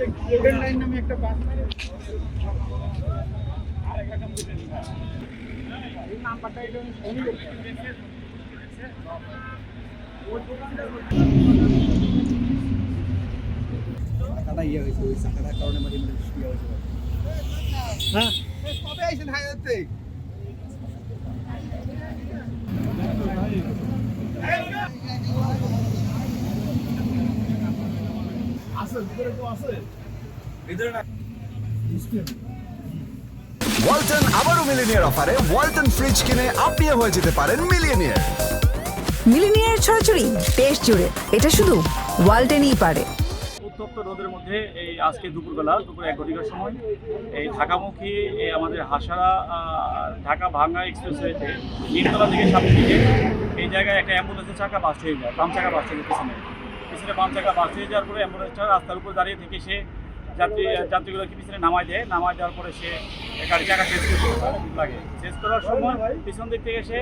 Golden line নামে একটা বাস চাকাটা ইয়ে হয়েছে ওই চাকাটার কারণে মাঝে মাঝে হ্যাঁ। কবে আইসেন হাইওয়েতে ওয়ালটন আবারও মিলিনিয়ার অফারে ওয়ালটন ফ্রিজ কিনে আপনিও হয়ে যেতে পারেন মিলিয়নিয়ার মিলিনিয়ার ছড়াছড়ি দেশ জুড়ে এটা শুধু ওয়ালটেনই পারে। উত্তপ্ত রোদের মধ্যে এই আজকে দুপুরবেলা দুপুর এক ঘটিকার সময় এই ঢাকামুখী এই আমাদের হাসারা আহ, ঢাকা ভাঙ্গা এক্সপ্রেসওয়েতে নিমতলা থেকে সামনে দিকে এই জায়গায় একটা অ্যাম্বুলেন্সের চাকা বাস্ট হয়ে যায় বাম চাকা বাস্ট হয়ে যায় পিছনে বাম চাকা বাস্ট হয়ে যাওয়ার পরে অ্যাম্বুলেন্সটা রাস্তার উপর দাঁড়িয়ে থেকে সে যাত্রী যাত্রীগুলোকে পিছনে নামায় দেয়? নামায় দেওয়ার পরে সে গাড়ি চাকা শেষ করতে লাগে। শেষ করার সময় পিছন দিক থেকে সে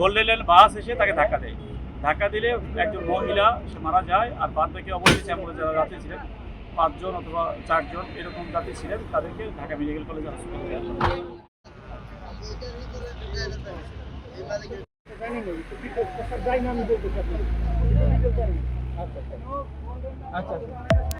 গোল্ডেন বাস এসে তাকে ধাক্কা দেয়। ধাক্কা দিলে একজন মহিলা, সে মারা যায় আর বাদ বাকি অবশ্যই অ্যাম্বুলেন্স যারা যাত্রী ছিলেন, পাঁচজন অথবা চারজন এরকম যাত্রী ছিলেন, তাদেরকে ঢাকা মেডিকেল কলেজ হাসপাতালে আচ্ছা আচ্ছা।